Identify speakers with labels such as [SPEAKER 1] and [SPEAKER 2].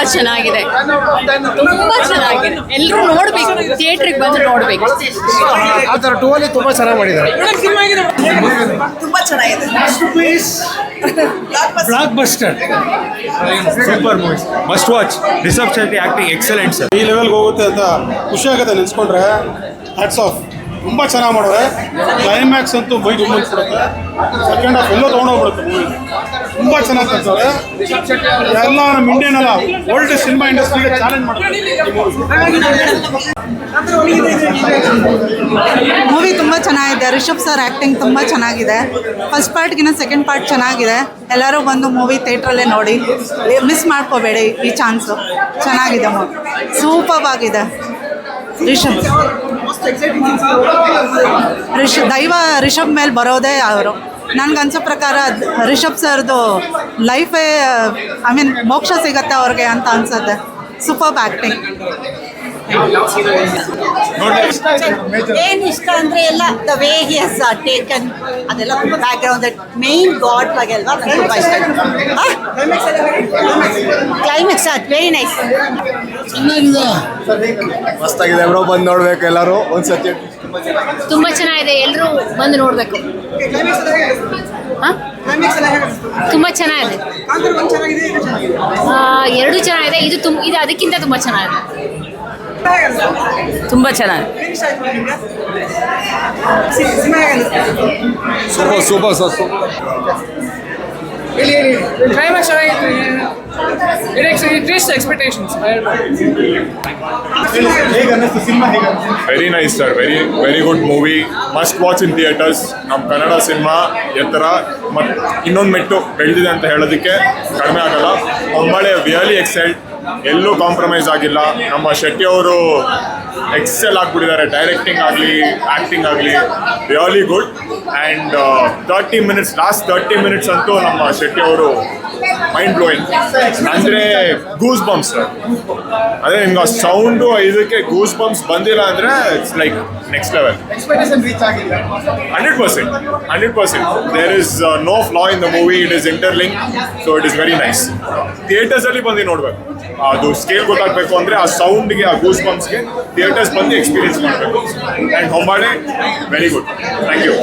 [SPEAKER 1] ತುಂಬಾ ಚೆನ್ನಾಗಿದೆ. ತುಂಬಾ ಚೆನ್ನಾಗಿದೆ. ಎಲ್ಲರೂ ನೋಡ್ಬೇಕು ಥಿಯೇಟ್ರಿಗೆ ಬಂದು ನೋಡ್ಬೇಕು.
[SPEAKER 2] ಆ ಥರ ಟೂ ಅಲ್ಲಿ ತುಂಬಾ ಚೆನ್ನಾಗಿ ಮಾಡಿದ್ದಾರೆ.
[SPEAKER 3] ತುಂಬಾ ಚೆನ್ನಾಗಿದೆ.
[SPEAKER 2] Blockbuster
[SPEAKER 4] super movies must watch Rishab Shetty acting excellent sir
[SPEAKER 5] ಈ ಲೆವೆಲ್ಗೆ ಹೋಗುತ್ತೆ ಅಂತ ಖುಷಿ ಆಗುತ್ತೆ ನೆನೆಸ್ಕೊಂಡ್ರೆ. ಹ್ಯಾಟ್ಸ್ ಆಫ್ ತುಂಬ ಚೆನ್ನಾಗಿ ಮಾಡೋರೆ ಕ್ಲೈಮ್ಯಾಕ್ಸ್ ಅಂತೂ ಮೈ ಕೊಡುತ್ತೆ. ಸೆಕೆಂಡ್ ಹಾಫ್ ಎಲ್ಲೋ ತೊಗೊಂಡೋಗ್ಬಿಡುತ್ತೆ ಮೂವಿ ತುಂಬ ಚೆನ್ನಾಗಿ ತೆಗ್ದವ್ರೆ ಎಲ್ಲ ನಮ್ಮ ಇಂಡಿಯನ್ ವರ್ಲ್ಡ್ ಸಿನಿಮಾ ಇಂಡಸ್ಟ್ರಿಗೆ ಚಾಲೆಂಜ್ ಮಾಡ್ತಾರೆ.
[SPEAKER 3] ಮೂವಿ ತುಂಬ ಚೆನ್ನಾಗಿದೆ. ರಿಷಬ್ ಸರ್ ಆ್ಯಕ್ಟಿಂಗ್ ತುಂಬ ಚೆನ್ನಾಗಿದೆ. ಫಸ್ಟ್ ಪಾರ್ಟ್ಗಿನ ಸೆಕೆಂಡ್ ಪಾರ್ಟ್ ಚೆನ್ನಾಗಿದೆ. ಎಲ್ಲರೂ ಬಂದು ಮೂವಿ ಥಿಯೇಟ್ರಲ್ಲೇ ನೋಡಿ. ಮಿಸ್ ಮಾಡ್ಕೋಬೇಡಿ ಈ ಚಾನ್ಸು ಚೆನ್ನಾಗಿದೆ ಮೂವಿ ಸೂಪರ್ ಆಗಿದೆ. ರಿಷಬ್. ರಿಷ ದೈವ ರಿಷಬ್ ಮೇಲೆ ಬರೋದೇ ಅವರು. ನನಗನ್ಸೋ ಪ್ರಕಾರ ರಿಷಬ್ ಸರ್ದು ಲೈಫೇ ಐ ಮೀನ್ ಮೋಕ್ಷ ಸಿಗತ್ತೆ ಅವ್ರಿಗೆ ಅಂತ ಅನ್ಸುತ್ತೆ. ಸೂಪರ್ ಆ್ಯಕ್ಟಿಂಗ್
[SPEAKER 6] ಏನು ಇಷ್ಟ ಅಂದ್ರೆ ಎಲ್ಲ ದ ವೇ ಹಿ ಹಸ್ ಟೇಕನ್ ಅದೆಲ್ಲ ತುಂಬ background that main god ಬಗ್ಗೆ ಅಲ್ವಾ? ತುಂಬ ಇಷ್ಟ. ಅದು ವೆರಿ ನೈಸ್
[SPEAKER 2] ಮಸ್ತಾಗಿದೆ ಬ್ರೋ ಬಂದು ನೋಡ್ಬೇಕು ಎಲ್ಲರೂ. ಒಂದ್ಸತಿ
[SPEAKER 1] ತುಂಬಾ ಚೆನ್ನಾಗಿದೆ. ಎಲ್ಲರೂ ಬಂದು ನೋಡ್ಬೇಕು? ತುಂಬಾ ಚೆನ್ನಾಗಿದೆ. ಆ, ಎರಡು ಚೆನ್ನಾಗಿದೆ. ಇದು ತುಂಬ ಇದು ಅದಕ್ಕಿಂತ ತುಂಬಾ ಚೆನ್ನಾಗಿದೆ. ತುಂಬಾ ಚೆನ್ನಾಗಿದೆ.
[SPEAKER 2] Super super sir super.
[SPEAKER 7] Climax ಚೆನ್ನಾಗಿತ್ತು it it reach expectations?
[SPEAKER 4] Very nice sir very very good movie must watch in theatres ನಮ್ಮ ಕನ್ನಡ ಸಿನಿಮಾ ಎತ್ತರ. ಮತ್ತು ಇನ್ನೊಂದು ಮೆಟ್ಟು ಬೆಳೆದಿದೆ ಅಂತ ಹೇಳೋದಕ್ಕೆ ಕಡಿಮೆ ಆಗಲ್ಲ. ಒಂಬಳೆ ರಿಯಲಿ ಎಕ್ಸೆಲ್ಡ್ ಎಲ್ಲೂ ಕಾಂಪ್ರಮೈಸ್ ಆಗಿಲ್ಲ. ನಮ್ಮ ಶೆಟ್ಟಿ ಅವರು ಎಕ್ಸೆಲ್ ಆಗಿಬಿಟ್ಟಿದ್ದಾರೆ. ಡೈರೆಕ್ಟಿಂಗ್ ಆಗಲಿ ಆ್ಯಕ್ಟಿಂಗ್ ಆಗಲಿ really good and thirty minutes last thirty minutes ಅಂತೂ ನಮ್ಮ ಶೆಟ್ಟಿ ಅವರು ಮೈಂಡ್ ಬ್ಲೋಯಿಂಗ್ ಅಂದರೆ ಗೂಸ್ ಬಂಪ್ಸ್ ಸರ್ ಅದೇ ನಿಮ್ಗೆ ಸೌಂಡು ಇದಕ್ಕೆ ಗೂಸ್ ಬಂಪ್ಸ್ ಬಂದಿಲ್ಲ ಅಂದರೆ it's like next level hundred percent hundred percent there is no flaw in the movie it is interlink so it is very nice ಥಿಯೇಟರ್ಸಲ್ಲಿ ಬಂದು ನೋಡಬೇಕು. ಅದು scale ಗೊತ್ತಾಗಬೇಕು ಅಂದರೆ ಆ ಸೌಂಡ್ಗೆ ಆ ಗೂಸ್ ಬಂಪ್ಸ್ಗೆ ಥಿಯೇಟರ್ಸ್ ಬಂದು ಎಕ್ಸ್ಪೀರಿಯನ್ಸ್ ಮಾಡಬೇಕು. And Hombale very good thank you